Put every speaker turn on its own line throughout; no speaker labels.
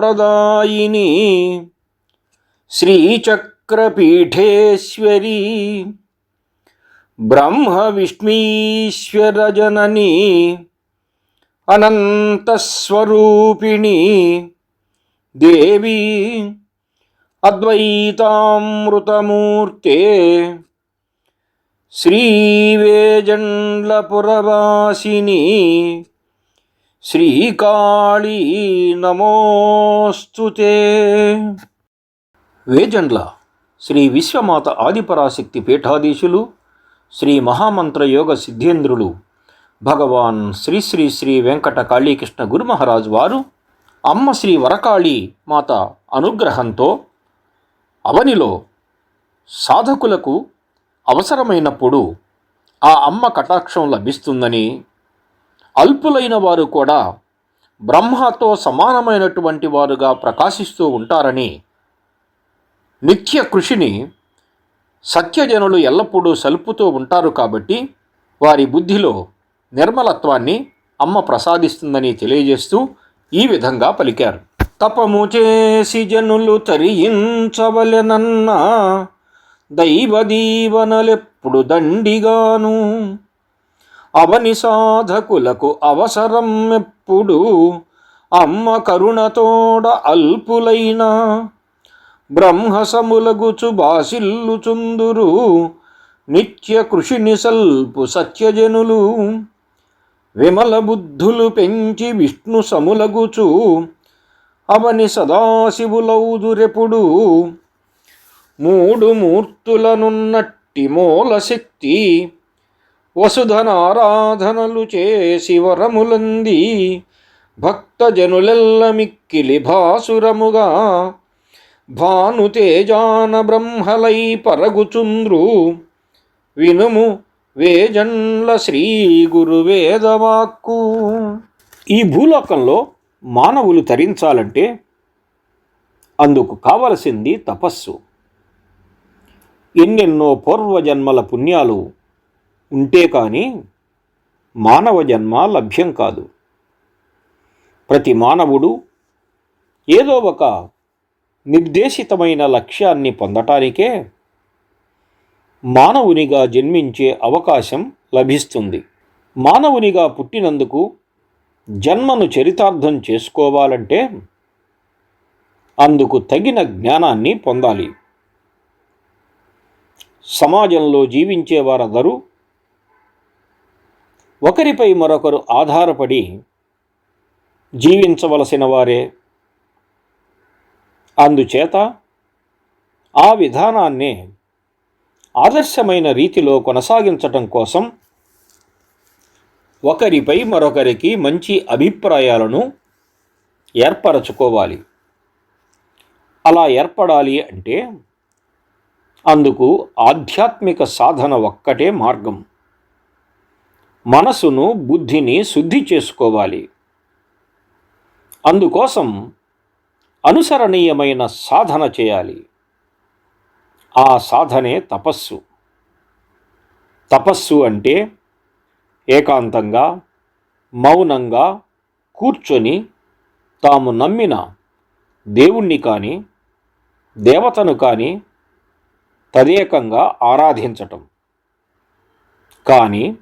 అతులితానందప్రదాయిని శ్రీచక్రపీఠేశ్వరీ బ్రహ్మ విష్ణీశ్వరజనని అనంతస్వరూపిణి దేవి అద్వైతామృతమూర్తే శ్రీవేజండ్లపురవాసిని శ్రీకాళీ నమోస్తుతే వేజండ్ల శ్రీ విశ్వమాత ఆదిపరాశక్తి పీఠాధీశులు శ్రీ మహామంత్ర యోగ సిద్ధేంద్రులు భగవాన్ శ్రీ శ్రీ శ్రీ వెంకట కాళీకృష్ణ గురుమహారాజ్ వారు అమ్మ శ్రీ వరకాళి మాత అనుగ్రహంతో అవనిలో సాధకులకు అవసరమైనప్పుడు ఆ అమ్మ కటాక్షం లభిస్తుందని అల్పులైన వారు కూడా బ్రహ్మతో సమానమైనటువంటి వారుగా ప్రకాశిస్తూ ఉంటారని నిత్య కృషిని సత్యజనులు ఎల్లప్పుడూ సలుపుతూ ఉంటారు కాబట్టి వారి బుద్ధిలో నిర్మలత్వాన్ని అమ్మ ప్రసాదిస్తుందని తెలియజేస్తూ ఈ విధంగా పలికారు. తపము చేసి జనులు తరించవలెనన్నా దైవదీవనలెప్పుడు దండిగాను అవని సాధకులకు అవసరం ఎప్పుడు? అమ్మ కరుణతోడ అల్పులైన బ్రహ్మసములగుచు బాసిల్లుచుందురు. నిత్య కృషిని సల్పు సత్యజనులు. విమల బుద్ధులు పెంచి విష్ణు సములగుచు. అవని సదాశివులౌదురెప్పుడు మూడు మూర్తులనున్నట్టి మూల శక్తి. వసుధనారాధనలు చేసి వరములంది. భక్తజనులెల్ల మిక్కిలి భాసురముగా. భాను తేజాన బ్రహ్మలై పరగుచుంద్రు. వినుము వేజన్ల శ్రీ గురువేదవాక్కు. ఈ భూలోకంలో మానవులు తరించాలంటే అందుకు కావలసింది తపస్సు. ఎన్నెన్నో పూర్వజన్మల పుణ్యాలు ఉంటే కానీ మానవ జన్మ లభ్యం కాదు. ప్రతి మానవుడు ఏదో ఒక నిర్దేశితమైన లక్ష్యాన్ని పొందటానికే మానవునిగా జన్మించే అవకాశం లభిస్తుంది. మానవునిగా పుట్టినందుకు జన్మను చరితార్థం చేసుకోవాలంటే అందుకు తగిన జ్ఞానాన్ని పొందాలి. సమాజంలో జీవించే వారందరూ ఒకరిపై మరొకరు ఆధారపడి జీవించవలసిన వారే. అందుచేత ఆ విధానాన్నే ఆదర్శమైన రీతిలో కొనసాగించటం కోసం ఒకరిపై మరొకరికి మంచి అభిప్రాయాలను ఏర్పరచుకోవాలి. అలా ఏర్పడాలి అంటే అందుకు ఆధ్యాత్మిక సాధన ఒక్కటే మార్గం. మనసును బుద్ధిని శుద్ధి చేసుకోవాలి. అందుకోసం అనుసరణీయమైన సాధన చేయాలి. ఆ సాధనే తపస్సు. తపస్సు అంటే ఏకాంతంగా మౌనంగా కూర్చొని తాము నమ్మిన దేవుణ్ణి కానీ దేవతను కానీ తదేకంగా ఆరాధించటం. కానీ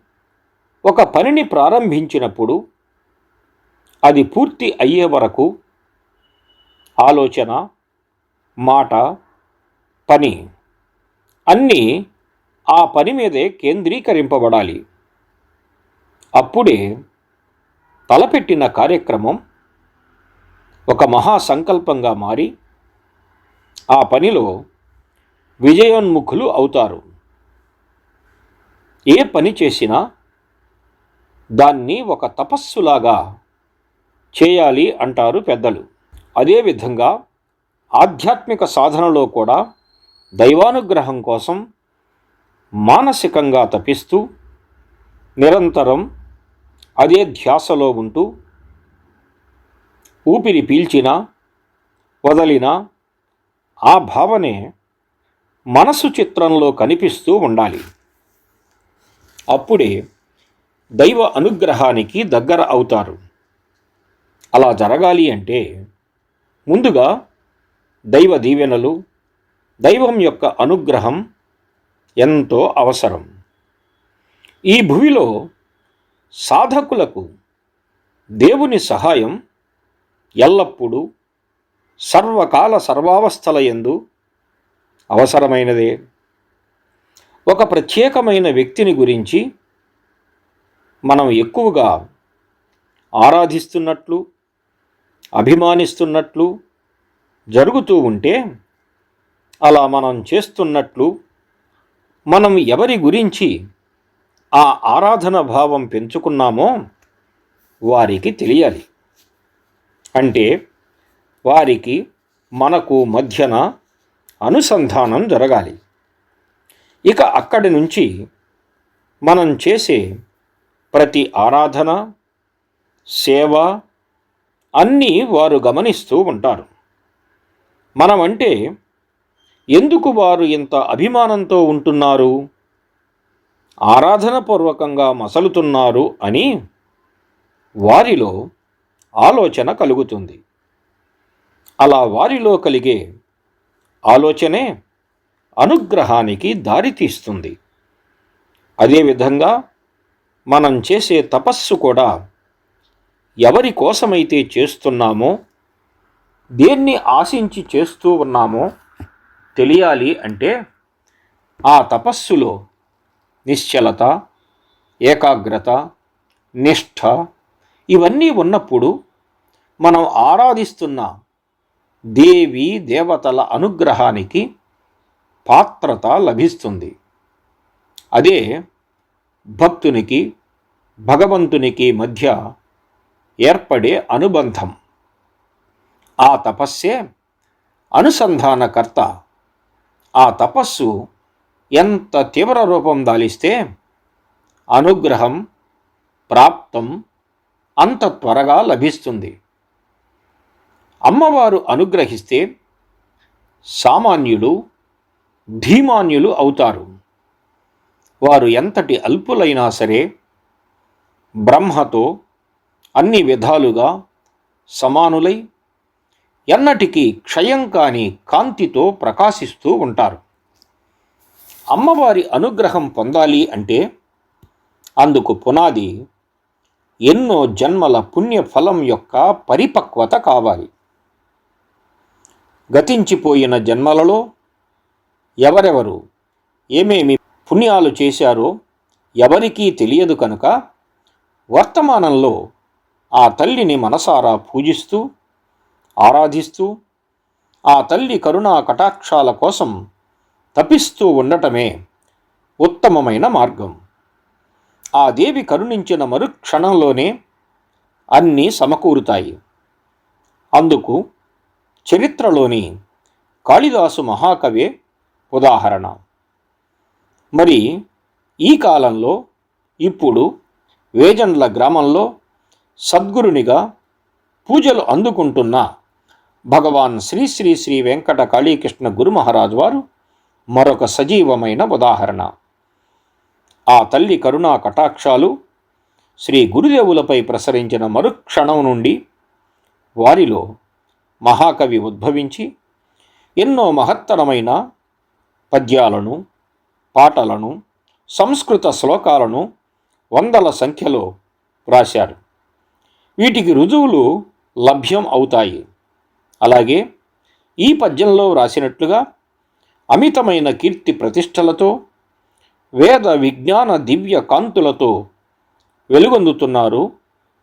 ఒక పనిని ప్రారంభించినప్పుడు అది పూర్తి అయ్యే వరకు ఆలోచన మాట పని అన్నీ ఆ పని మీదే కేంద్రీకరింపబడాలి. అప్పుడే తలపెట్టిన కార్యక్రమం ఒక మహాసంకల్పంగా మారి ఆ పనిలో విజయోన్ముఖులు అవుతారు. ఏ పని చేసినా దాన్ని ఒక తపస్సులాగా చేయాలి అంటారు పెద్దలు. అదేవిధంగా ఆధ్యాత్మిక సాధనలో కూడా దైవానుగ్రహం కోసం మానసికంగా తపిస్తూ నిరంతరం అదే ధ్యాసలో ఉంటూ ఊపిరి పీల్చినా వదలినా ఆ భావనే మనసు చిత్రంలో కనిపిస్తూ ఉండాలి. అప్పుడే దైవ అనుగ్రహానికి దగ్గర అవుతారు. అలా జరగాలి అంటే ముందుగా దైవ దీవెనలు దైవం యొక్క అనుగ్రహం ఎంతో అవసరం. ఈ భూమిలో సాధకులకు దేవుని సహాయం ఎల్లప్పుడూ సర్వకాల సర్వావస్థల యందు అవసరమైనదే. ఒక ప్రత్యేకమైన వ్యక్తిని గురించి మనం ఎక్కువగా ఆరాధిస్తున్నట్లు అభిమానిస్తున్నట్లు జరుగుతూ ఉంటే అలా మనం చేస్తున్నట్లు మనం ఎవరి గురించి ఆ ఆరాధన భావం పెంచుకున్నామో వారికి తెలియాలి. అంటే వారికి మనకు మధ్యన అనుసంధానం జరగాలి. ఇక అక్కడి నుంచి మనం చేసే ప్రతి ఆరాధన సేవ అన్నీ వారు గమనిస్తూ ఉంటారు. మనమంటే ఎందుకు వారు ఇంత అభిమానంతో ఉంటున్నారు? ఆరాధనపూర్వకంగా మసలుతున్నారు అని వారిలో ఆలోచన కలుగుతుంది. అలా వారిలో కలిగే ఆలోచనే అనుగ్రహానికి దారితీస్తుంది. అదేవిధంగా మనం చేసే తపస్సు కూడా ఎవరి కోసమైతే చేస్తున్నామో దేన్ని ఆశించి చేస్తూ ఉన్నామో తెలియాలి అంటే ఆ తపస్సులో నిశ్చలత ఏకాగ్రత నిష్ఠ ఇవన్నీ ఉన్నప్పుడు మనం ఆరాధిస్తున్న దేవి దేవతల అనుగ్రహానికి పాత్రత లభిస్తుంది. అదే భక్తునికి భగవంతునికి మధ్య ఏర్పడే అనుబంధం. ఆ తపస్సే అనుసంధానకర్త. ఆ తపస్సు ఎంత తీవ్ర రూపం దాలిస్తే అనుగ్రహం ప్రాప్తం అంత త్వరగా లభిస్తుంది. అమ్మవారు అనుగ్రహిస్తే సామాన్యులు ధీమాన్యులు అవుతారు. వారు ఎంతటి అల్పులైనా సరే బ్రహ్మతో అన్ని విధాలుగా సమానులై ఎన్నటికీ క్షయం కాని కాంతితో ప్రకాశిస్తూ ఉంటారు. అమ్మవారి అనుగ్రహం పొందాలి అంటే అందుకు పునాది ఎన్నో జన్మల పుణ్యఫలం యొక్క పరిపక్వత కావాలి. గతించిపోయిన జన్మలలో ఎవరెవరు ఏమేమి పుణ్యాలు చేశారో ఎవరికీ తెలియదు కనుక వర్తమానంలో ఆ తల్లిని మనసారా పూజిస్తూ ఆరాధిస్తూ ఆ తల్లి కరుణా కటాక్షాల కోసం తపిస్తూ ఉండటమే ఉత్తమమైన మార్గం. ఆ దేవి కరుణించిన మరుక్షణంలోనే అన్నీ సమకూరుతాయి. అందుకు చరిత్రలోని కాళిదాసు మహాకవే ఉదాహరణ. మరి ఈ కాలంలో ఇప్పుడు వేజండ్ల గ్రామంలో సద్గురునిగా పూజలు అందుకుంటున్న భగవాన్ శ్రీ శ్రీ శ్రీ వెంకట కాళీకృష్ణ గురుమహారాజ్ వారు మరొక సజీవమైన ఉదాహరణ. ఆ తల్లి కరుణా కటాక్షాలు శ్రీ గురుదేవులపై ప్రసరించిన మరుక్షణం నుండి వారిలో మహాకవి ఉద్భవించి ఎన్నో మహత్తరమైన పద్యాలను పాటలను సంస్కృత శ్లోకాలను వందల సంఖ్యలో వ్రాశారు వీటికి రుజువులు లభ్యం అవుతాయి. అలాగే ఈ పద్యంలో వ్రాసినట్లుగా అమితమైన కీర్తి ప్రతిష్టలతో వేద విజ్ఞాన దివ్య కాంతులతో వెలుగొందుతున్నారు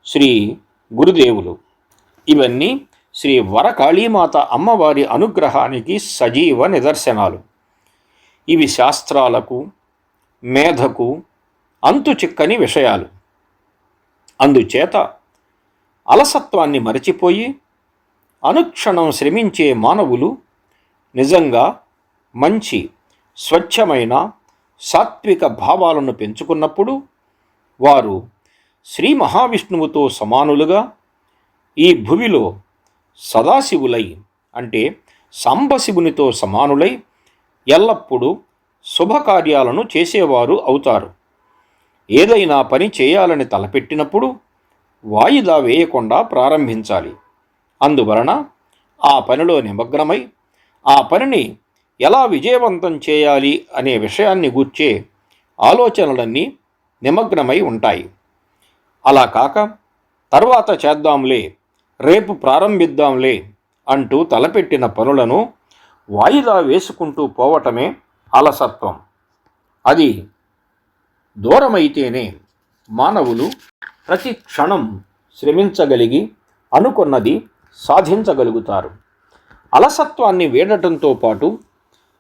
శ్రీ గురుదేవులు. ఇవన్నీ శ్రీ వరకాళీమాత అమ్మవారి అనుగ్రహానికి సజీవ నిదర్శనాలు. ఇవి శాస్త్రాలకు మేధకు అంతు చిక్కని విషయాలు. అందుచేత అలసత్వాన్ని మరచిపోయి అనుక్షణం శ్రమించే మానవులు నిజంగా మంచి స్వచ్ఛమైన సాత్విక భావాలను పెంచుకున్నప్పుడు వారు శ్రీ మహావిష్ణువుతో సమానులుగా ఈ భువిలో సదాశివులై అంటే సాంబశివునితో సమానులై ఎల్లప్పుడూ శుభకార్యాలను చేసేవారు అవుతారు. ఏదైనా పని చేయాలని తలపెట్టినప్పుడు వాయిదా వేయకుండా ప్రారంభించాలి. అందువలన ఆ పనిలో నిమగ్నమై ఆ పనిని ఎలా విజయవంతం చేయాలి అనే విషయాన్ని గూర్చే ఆలోచనలన్నీ నిమగ్నమై ఉంటాయి. అలా కాక తర్వాత చేద్దాంలే రేపు ప్రారంభిద్దాంలే అంటూ తలపెట్టిన పనులను వాయిదా వేసుకుంటూ పోవటమే అలసత్వం. అది దూరమైతేనే మానవులు ప్రతి క్షణం శ్రమించగలిగి అనుకున్నది సాధించగలుగుతారు. అలసత్వాన్ని వీడటంతో పాటు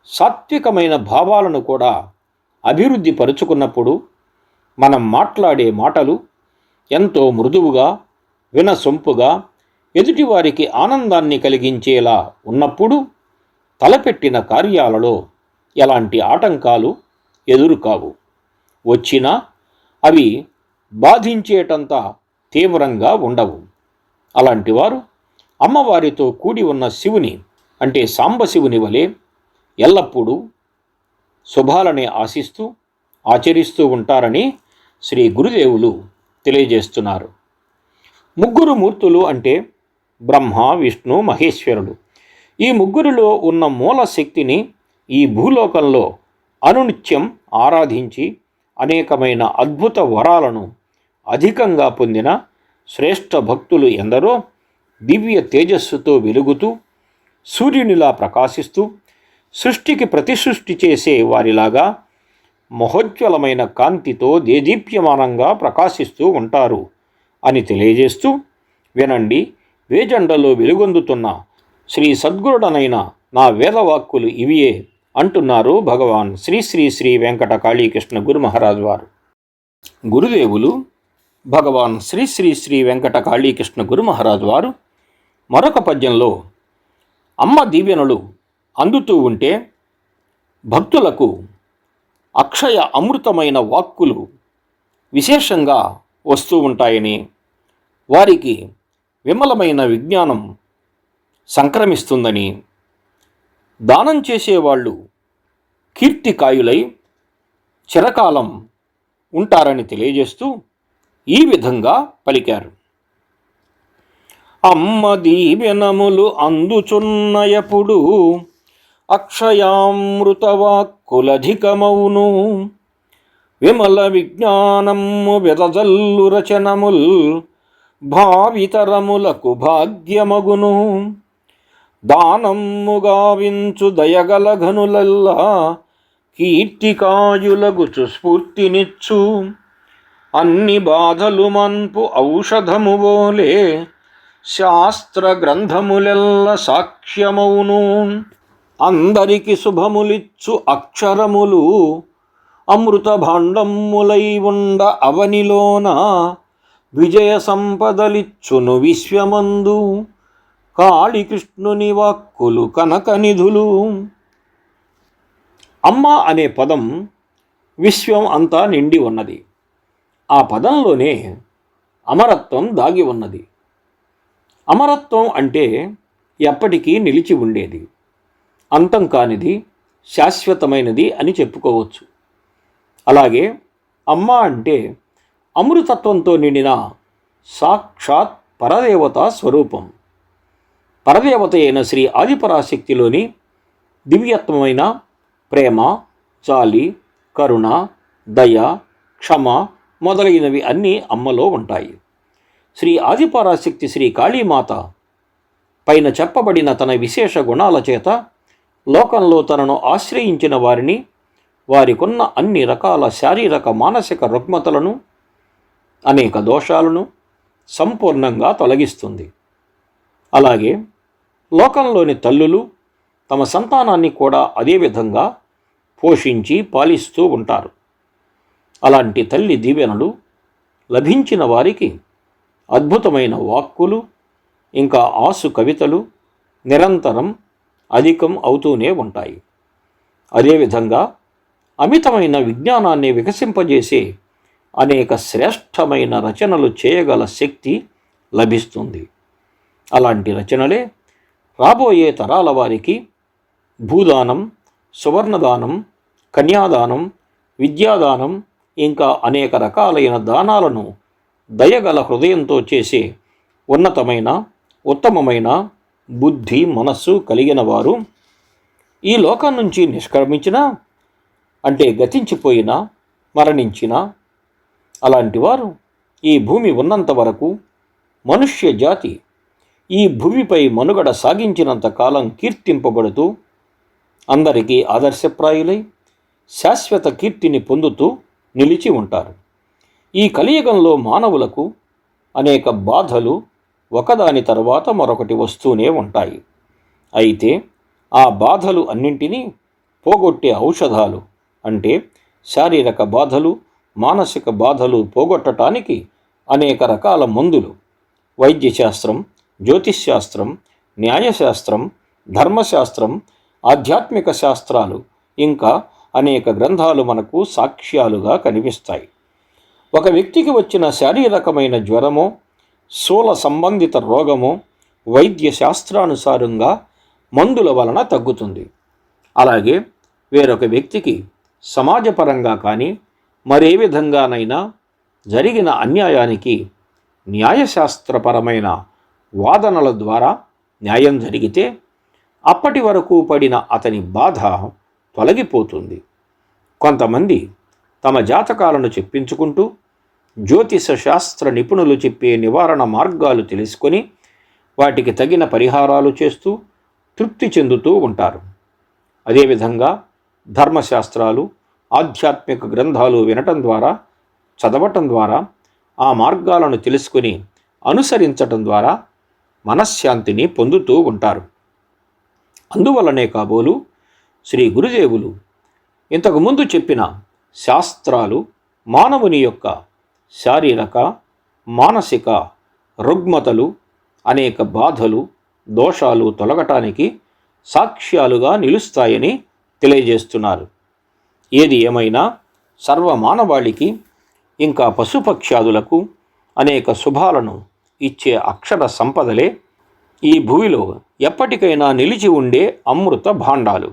సాత్వికమైన భావాలను కూడా అభివృద్ధి పరుచుకున్నప్పుడు మనం మాట్లాడే మాటలు ఎంతో మృదువుగా వినసొంపుగా ఎదుటివారికి ఆనందాన్ని కలిగించేలా ఉన్నప్పుడు తలపెట్టిన కార్యాలలో ఎలాంటి ఆటంకాలు ఎదురుకావు. వచ్చినా అవి బాధించేటంత తీవ్రంగా ఉండవు. అలాంటివారు అమ్మవారితో కూడి ఉన్న శివుని అంటే సాంబశివుని వలె ఎల్లప్పుడూ శుభాలని ఆశిస్తూ ఆచరిస్తూ ఉంటారని శ్రీ గురుదేవులు తెలియజేస్తున్నారు. ముగ్గురు మూర్తులు అంటే బ్రహ్మ విష్ణు మహేశ్వరుడు. ఈ ముగ్గురిలో ఉన్న మూల శక్తిని ఈ భూలోకంలో అనునిత్యం ఆరాధించి అనేకమైన అద్భుత వరాలను అధికంగా పొందిన శ్రేష్ఠ భక్తులు ఎందరో దివ్య తేజస్సుతో వెలుగుతూ సూర్యునిలా ప్రకాశిస్తూ సృష్టికి ప్రతిసృష్టి చేసే వారిలాగా మహోజ్వలమైన కాంతితో దేదీప్యమానంగా ప్రకాశిస్తూ ఉంటారు అని తెలియజేస్తూ వినండి. వేజండలో వెలుగొందుతున్న శ్రీ సద్గురుడనైన నా వేదవాక్కులు ఇవియే. అంటున్నారు భగవాన్ శ్రీ శ్రీ శ్రీ వెంకట కాళీకృష్ణ గురు మహారాజ్ వారు. గురుదేవులు భగవాన్ శ్రీ శ్రీ శ్రీ వెంకట కాళీకృష్ణ గురు మహారాజ్ వారు మరొక పద్యంలో అమ్మ దీవెనలు అందుతూ ఉంటే భక్తులకు అక్షయ అమృతమైన వాక్కులు విశేషంగా వస్తూ ఉంటాయని వారికి విమలమైన విజ్ఞానం సంక్రమిస్తుందని దానం చేసేవాళ్ళు కీర్తికాయులై చిరకాలం ఉంటారని తెలియజేస్తూ ఈ విధంగా పలికారు. అమ్మ దీవెనములు అందుచున్నయపుడు అక్షయామృతవాక్కులధికమౌను విమల విజ్ఞానము వెదజల్లు రచనముల్ భావితరములకు భాగ్యమగును. దానమ్ముగా వించు దయగల ఘనులల్లా కీర్తికాయులగుచు స్ఫూర్తినిచ్చు. అన్ని బాధలు మన్పు ఔషధము బోలే శాస్త్ర గ్రంథములెల్ల సాక్ష్యమౌను. అందరికి శుభములిచ్చు అక్షరములు అమృత భాండములై ఉండ అవనిలోన విజయ సంపదలిచ్చును విశ్వమందు. కాళీకృష్ణుని వాక్కులు కనకనిధులు అమ్మ అనే పదం విశ్వం అంతా నిండి ఉన్నది. ఆ పదంలోనే అమరత్వం దాగి ఉన్నది. అమరత్వం అంటే ఎప్పటికీ నిలిచి ఉండేది. అంతం కానిది శాశ్వతమైనది అని చెప్పుకోవచ్చు. అలాగే అమ్మ అంటే అమృతత్వంతో నిండిన సాక్షాత్ పరదేవత స్వరూపం. పరదేవత అయిన శ్రీ ఆదిపరాశక్తిలోని దివ్యత్వమైన ప్రేమ జాలి కరుణ దయ క్షమ మొదలైనవి అన్నీ అమ్మలో ఉంటాయి. శ్రీ ఆదిపరాశక్తి శ్రీ కాళీమాత పైన చెప్పబడిన తన విశేష గుణాల చేత లోకంలో తనను ఆశ్రయించిన వారిని వారికున్న అన్ని రకాల శారీరక మానసిక రుగ్మతలను అనేక దోషాలను సంపూర్ణంగా తొలగిస్తుంది. అలాగే లోకంలోని తల్లులు తమ సంతానాన్ని కూడా అదేవిధంగా పోషించి పాలిస్తూ ఉంటారు. అలాంటి తల్లి దీవెనలు లభించిన వారికి అద్భుతమైన వాక్కులు ఇంకా ఆసు కవితలు నిరంతరం అధికం అవుతూనే ఉంటాయి. అదేవిధంగా అమితమైన విజ్ఞానాన్ని వికసింపజేసే అనేక శ్రేష్టమైన రచనలు చేయగల శక్తి లభిస్తుంది. అలాంటి రచనలే రాబోయే తరాల వారికి భూదానం సువర్ణదానం కన్యాదానం విద్యాదానం ఇంకా అనేక రకాలైన దానాలను దయగల హృదయంతో చేసే ఉన్నతమైన ఉత్తమమైన బుద్ధి మనస్సు కలిగిన వారు ఈ లోకం నుంచి నిష్క్రమించిన అంటే గతించిపోయిన మరణించిన అలాంటి వారు ఈ భూమి ఉన్నంత వరకు మనుష్య జాతి ఈ భూమిపై మనుగడ సాగించినంత కాలం కీర్తింపబడుతూ అందరికీ ఆదర్శప్రాయులై శాశ్వత కీర్తిని పొందుతూ నిలిచి ఉంటారు. ఈ కలియుగంలో మానవులకు అనేక బాధలు ఒకదాని తర్వాత మరొకటి వస్తూనే ఉంటాయి. అయితే ఆ బాధలు అన్నింటినీ పోగొట్టే ఔషధాలు అంటే శారీరక బాధలు మానసిక బాధలు పోగొట్టడానికి అనేక రకాల మందులు వైద్యశాస్త్రం జ్యోతిష్శాస్త్రం న్యాయశాస్త్రం ధర్మశాస్త్రం ఆధ్యాత్మిక శాస్త్రాలు ఇంకా అనేక గ్రంథాలు మనకు సాక్ష్యాలుగా కనిపిస్తాయి. ఒక వ్యక్తికి వచ్చిన శారీరకమైన జ్వరమో శూల సంబంధిత రోగమో వైద్య శాస్త్రానుసారంగా మందుల వలన తగ్గుతుంది. అలాగే వేరొక వ్యక్తికి సమాజపరంగా కానీ మరే విధంగానైనా జరిగిన అన్యాయానికి న్యాయశాస్త్రపరమైన వాదనల ద్వారా న్యాయం జరిగితే అప్పటి వరకు పడిన అతని బాధ తొలగిపోతుంది. కొంతమంది తమ జాతకాలను చెప్పించుకుంటూ జ్యోతిష శాస్త్ర నిపుణులు చెప్పే నివారణ మార్గాలు తెలుసుకొని వాటికి తగిన పరిహారాలు చేస్తూ తృప్తి చెందుతూ ఉంటారు. అదేవిధంగా ధర్మశాస్త్రాలు ఆధ్యాత్మిక గ్రంథాలు వినటం ద్వారా చదవటం ద్వారా ఆ మార్గాలను తెలుసుకుని అనుసరించటం ద్వారా మనశ్శాంతిని పొందుతూ ఉంటారు. అందువలనే కాబోలు శ్రీ గురుదేవులు ఇంతకుముందు చెప్పిన శాస్త్రాలు మానవుని యొక్క శారీరక మానసిక రుగ్మతలు అనేక బాధలు దోషాలు తొలగటానికి సాక్ష్యాలుగా నిలుస్తాయని తెలియజేస్తున్నారు. ఏది ఏమైనా సర్వమానవాళికి ఇంకా పశుపక్ష్యాదులకు అనేక శుభాలను ఇచ్చే అక్షర సంపదలే ఈ భూమిలో ఎప్పటికైనా నిలిచి ఉండే అమృత భాండాలు.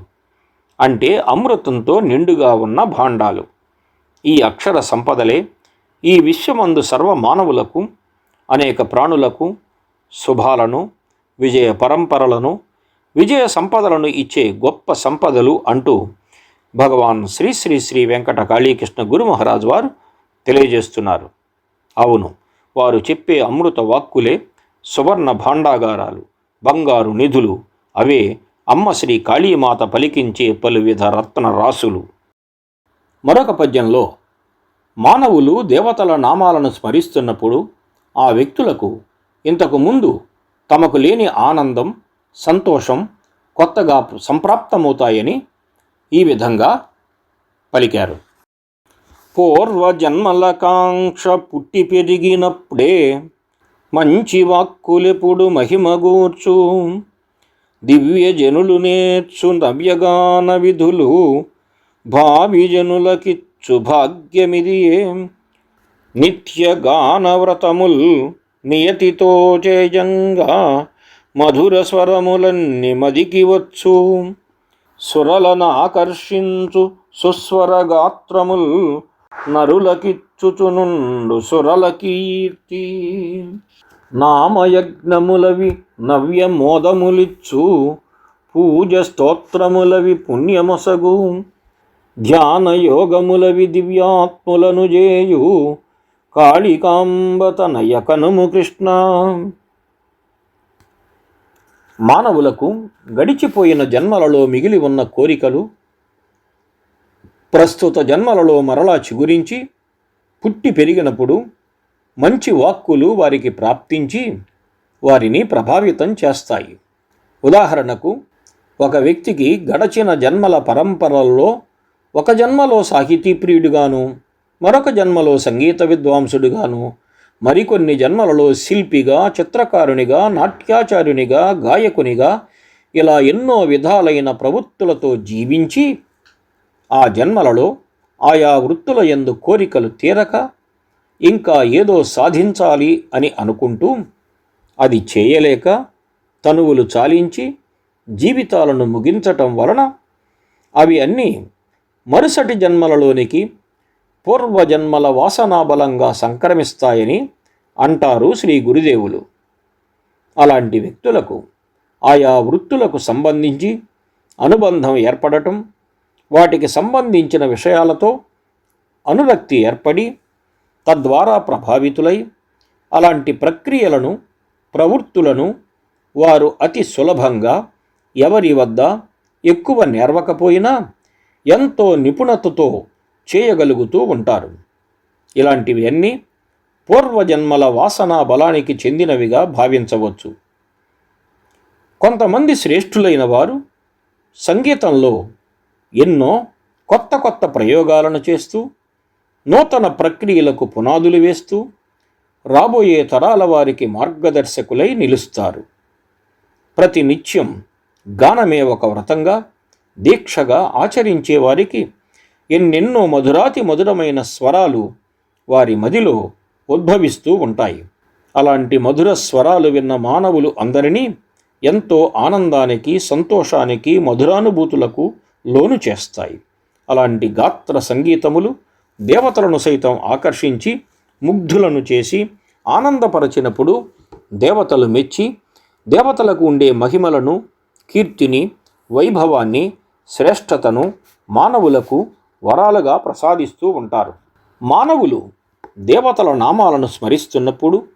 అంటే అమృతంతో నిండుగా ఉన్న భాండాలు. ఈ అక్షర సంపదలే ఈ విశ్వమందు సర్వ మానవులకు అనేక ప్రాణులకు శుభాలను విజయ పరంపరలను విజయ సంపదలను ఇచ్చే గొప్ప సంపదలు అంటూ భగవాన్ శ్రీ శ్రీ శ్రీ వెంకట కాళీకృష్ణ గురు మహారాజ్ వారు తెలియజేస్తున్నారు. అవును. వారు చెప్పే అమృత వాక్కులే సువర్ణ భాండాగారాలు బంగారు నిధులు. అవే అమ్మ శ్రీ కాళీమాత పలికించే పలువిధ రత్న రాసులు. మరొక పద్యంలో మానవులు దేవతల నామాలను స్మరిస్తున్నప్పుడు ఆ వ్యక్తులకు ఇంతకు ముందు తమకు లేని ఆనందం సంతోషం కొత్తగా సంప్రాప్తమవుతాయని ఈ విధంగా పలికారు. పూర్వజన్మలకాంక్ష పుట్టి పెరిగినప్పుడే మంచి వాక్కులెప్పుడు మహిమగూర్చు. దివ్య జనులు నేర్చు నవ్యగాన విధులు భావిజనులకి జనులకిచ్చు భాగ్యమిదియే. నిత్య గానవ్రతముల్ నియతితో చేయంగా మధుర స్వరములన్ని మదికి వచ్చు సురలను ఆకర్షించు సుస్వర గాత్రముల్ నరులకిచ్చుచునుండు సురల కీర్తి. నామయజ్ఞములవి నవ్యమోదములిచ్చు పూజ స్తోత్రములవి పుణ్యమొసగు. ధ్యాన యోగములవి దివ్యాత్ములను జేయు కాళికాంబతనయ కనుము కృష్ణ. మానవులకు గడిచిపోయిన జన్మలలో మిగిలి ఉన్న కోరికలు ప్రస్తుత జన్మలలో మరలా చిగురించి పుట్టి పెరిగినప్పుడు మంచి వాక్కులు వారికి ప్రాప్తించి వారిని ప్రభావితం చేస్తాయి. ఉదాహరణకు ఒక వ్యక్తికి గడచిన జన్మల పరంపరల్లో ఒక జన్మలో సాహితీ ప్రియుడిగాను మరొక జన్మలో సంగీత విద్వాంసుడిగాను మరికొన్ని జన్మలలో శిల్పిగా చిత్రకారునిగా నాట్యాచార్యునిగా గాయకునిగా ఇలా ఎన్నో విధాలైన ప్రవృత్తులతో జీవించి ఆ జన్మలలో ఆయా వృత్తుల యందు కోరికలు తీరక ఇంకా ఏదో సాధించాలి అని అనుకుంటూ అది చేయలేక తనువులు చాలించి జీవితాలను ముగించటం వలన అవి అన్నీ మరుసటి జన్మలలోనికి పూర్వజన్మల వాసనాబలంగా సంక్రమిస్తాయని అంటారు శ్రీ గురుదేవులు. అలాంటి వ్యక్తులకు ఆయా వృత్తులకు సంబంధించి అనుబంధం ఏర్పడటం వాటికి సంబంధించిన విషయాలతో అనురక్తి ఏర్పడి తద్వారా ప్రభావితులై అలాంటి ప్రక్రియలను ప్రవృత్తులను వారు అతి సులభంగా ఎవరి వద్ద ఎక్కువ నేర్వకపోయినా ఎంతో నిపుణతతో చేయగలుగుతూ ఉంటారు. ఇలాంటివి అన్నీ పూర్వజన్మల వాసనా బలానికి చెందినవిగా భావించవచ్చు. కొంతమంది శ్రేష్ఠులైన వారు సంగీతంలో ఎన్నో కొత్త కొత్త ప్రయోగాలను చేస్తూ నూతన ప్రక్రియలకు పునాదులు వేస్తూ రాబోయే తరాల వారికి మార్గదర్శకులై నిలుస్తారు. ప్రతి నిత్యం గానమే ఒక వ్రతంగా దీక్షగా ఆచరించే వారికి ఎన్నెన్నో మధురాతి మధురమైన స్వరాలు వారి మదిలో ఉద్భవిస్తూ ఉంటాయి. అలాంటి మధుర స్వరాలు విన్న మానవులు అందరినీ ఎంతో ఆనందానికి సంతోషానికి మధురానుభూతులకు లోను చేస్తాయి. అలాంటి గాత్ర సంగీతములు దేవతలను సైతం ఆకర్షించి ముగ్ధులను చేసి ఆనందపరచినప్పుడు దేవతలు మెచ్చి దేవతలకు ఉండే మహిమలను కీర్తిని వైభవాన్ని శ్రేష్టతను మానవులకు వరాలుగా ప్రసాదిస్తూ ఉంటారు. మానవులు దేవతల నామాలను స్మరిస్తున్నప్పుడు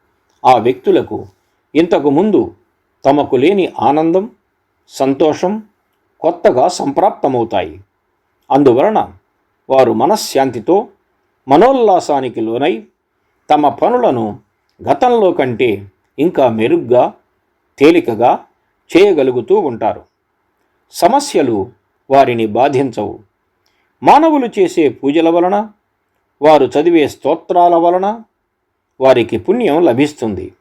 ఆ వ్యక్తులకు ఇంతకుముందు తమకు లేని ఆనందం సంతోషం కొత్తగా సంప్రాప్తమవుతాయి. అందువలన వారు మనశ్శాంతితో మనోల్లాసానికి లోనై తమ పనులను గతంలో కంటే ఇంకా మెరుగ్గా తేలికగా చేయగలుగుతూ ఉంటారు. సమస్యలు వారిని బాధించవు. మానవులు చేసే పూజల వలన వారు చదివే స్తోత్రాల వలన వారికి పుణ్యం లభిస్తుంది.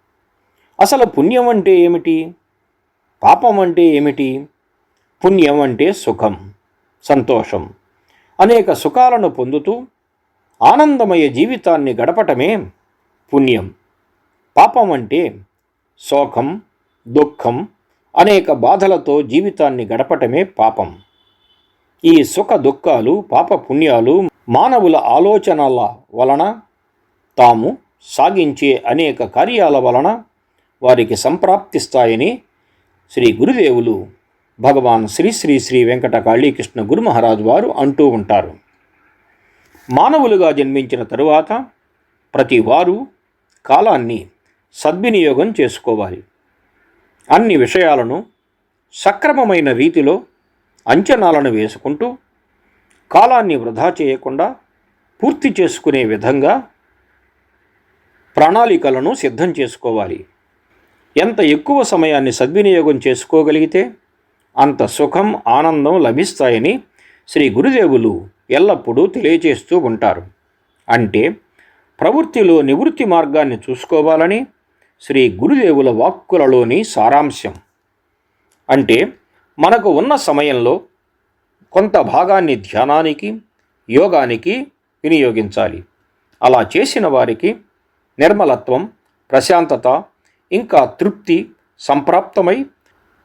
అసలు పుణ్యం అంటే ఏమిటి? పాపం అంటే ఏమిటి? పుణ్యం అంటే సుఖం సంతోషం. అనేక సుఖాలను పొందుతూ ఆనందమయ జీవితాన్ని గడపటమే పుణ్యం. పాపం అంటే శోకం దుఃఖం అనేక బాధలతో జీవితాన్ని గడపటమే పాపం. ఈ సుఖ దుఃఖాలు పాప పుణ్యాలు మానవుల ఆలోచనల వలన తాము సాగించే అనేక కార్యాల వలన వారికి సంప్రాప్తిస్తాయని శ్రీ గురుదేవులు భగవాన్ శ్రీ శ్రీ శ్రీ వెంకట కాళీకృష్ణ గురు మహారాజు వారు అంటూ ఉంటారు. మానవులుగా జన్మించిన తరువాత ప్రతి వారు కాలాన్ని సద్వినియోగం చేసుకోవాలి. అన్ని విషయాలను సక్రమమైన రీతిలో అంచనాలను వేసుకుంటూ కాలాన్ని వృధా చేయకుండా పూర్తి చేసుకునే విధంగా ప్రణాళికలను సిద్ధం చేసుకోవాలి. ఎంత ఎక్కువ సమయాన్ని సద్వినియోగం చేసుకోగలిగితే అంత సుఖం ఆనందం లభిస్తాయని శ్రీ గురుదేవులు ఎల్లప్పుడూ తెలియజేస్తూ ఉంటారు. అంటే ప్రవృత్తిలో నివృత్తి మార్గాన్ని చూసుకోవాలని శ్రీ గురుదేవుల వాక్కులలోని సారాంశం. అంటే మనకు ఉన్న సమయంలో కొంత భాగాన్ని ధ్యానానికి యోగానికి వినియోగించాలి. అలా చేసిన వారికి నిర్మలత్వం ప్రశాంతత ఇంకా తృప్తి సంప్రాప్తమై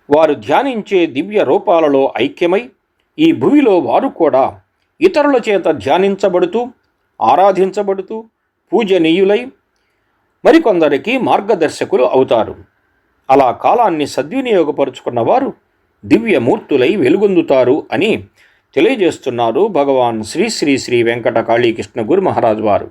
వారు ధ్యానించే దివ్య రూపాలలో ఐక్యమై ఈ భూమిలో వారు కూడా ఇతరుల చేత ధ్యానించబడుతూ ఆరాధించబడుతూ పూజనీయులై మరికొందరికి మార్గదర్శకులు అవుతారు. అలా కాలాన్ని సద్వినియోగపరుచుకున్న వారు దివ్యమూర్తులై వెలుగొందుతారు అని తెలియజేస్తున్నారు భగవాన్ శ్రీ శ్రీ శ్రీ వెంకట కాళీకృష్ణ గురు మహారాజ్ వారు.